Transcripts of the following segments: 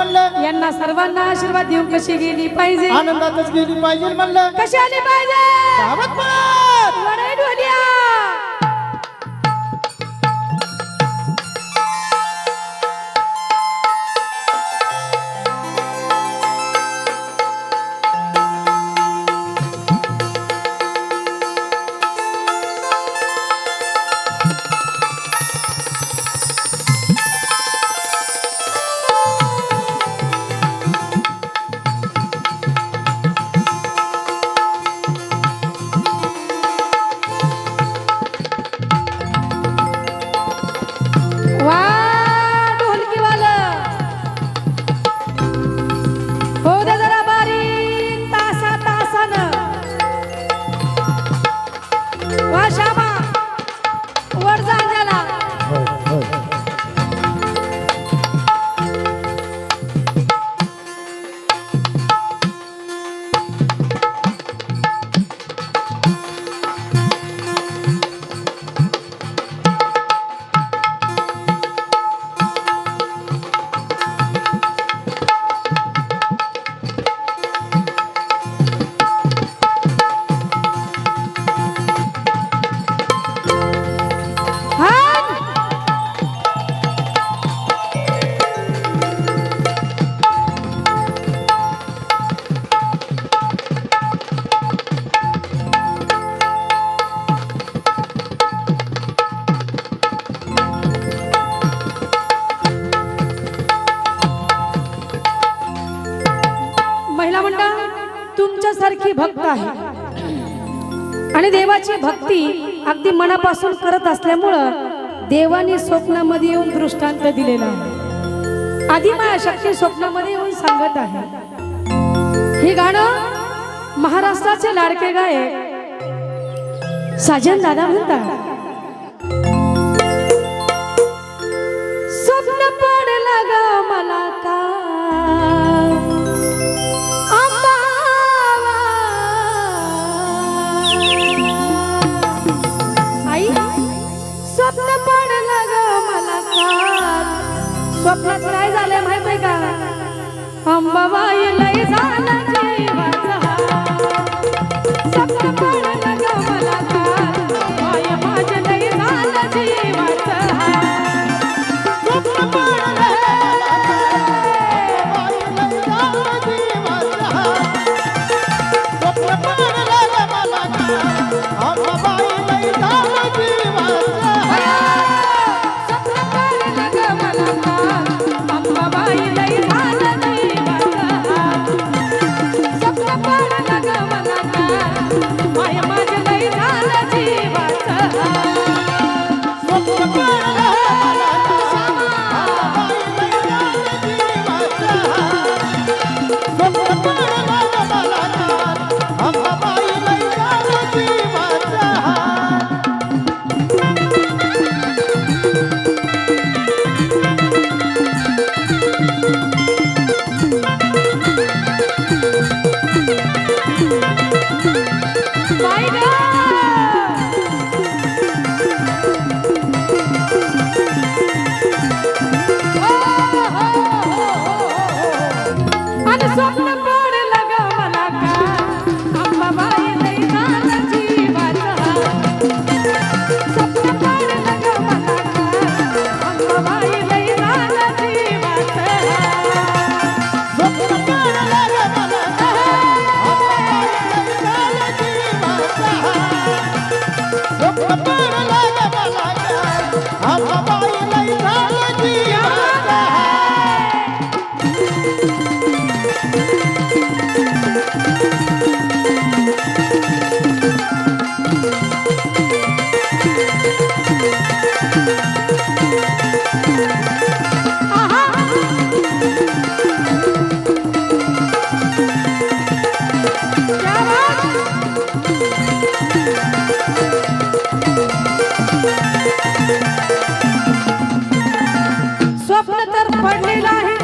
म्हणलं? यांना सर्वांना आशीर्वाद देऊन कशी गेली पाहिजे? आनंदातच गेली पाहिजे म्हणलं. कशी आली पाहिजे? तुमच्यासारखी भक्त आहे. आणि देवाची भक्ती अगदी मनापासून करत असल्यामुळं देवाने स्वप्नामध्ये येऊन दृष्टांत दिलेला आहे. आधी माया शक्ती स्वप्नामध्ये येऊन सांगत आहे. हे गाणं महाराष्ट्राचे लाडके गायक साजन दादा म्हणतात. स्वप्न पडला ग मला का That's स्वप्न तर पडलेलं आहे.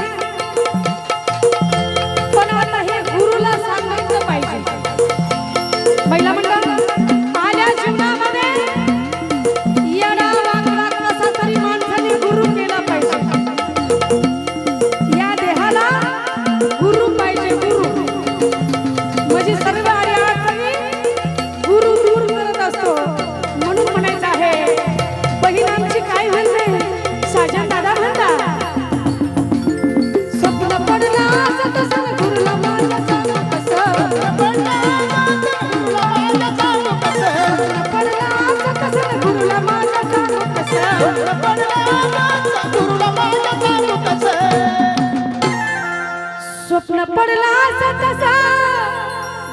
प्रश्न पडला तसा.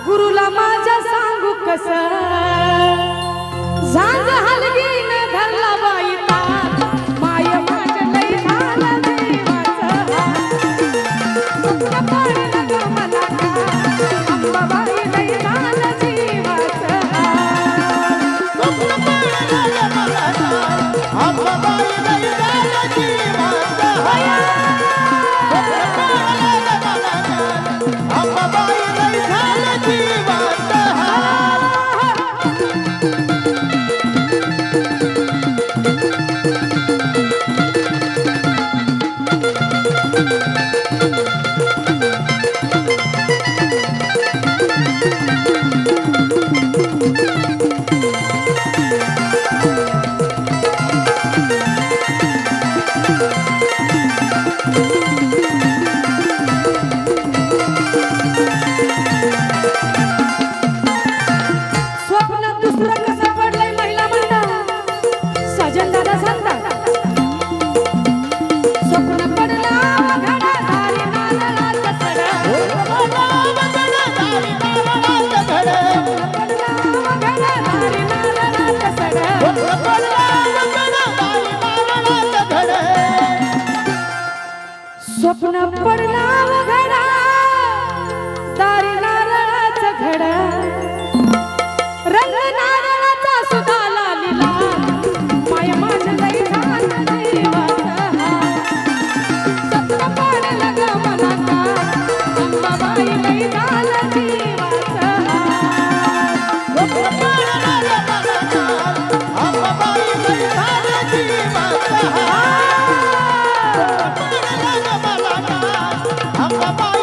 गुरुला माझ्या सांगू कस? झांग हलगी स्वप्न पड़ना Bye-bye.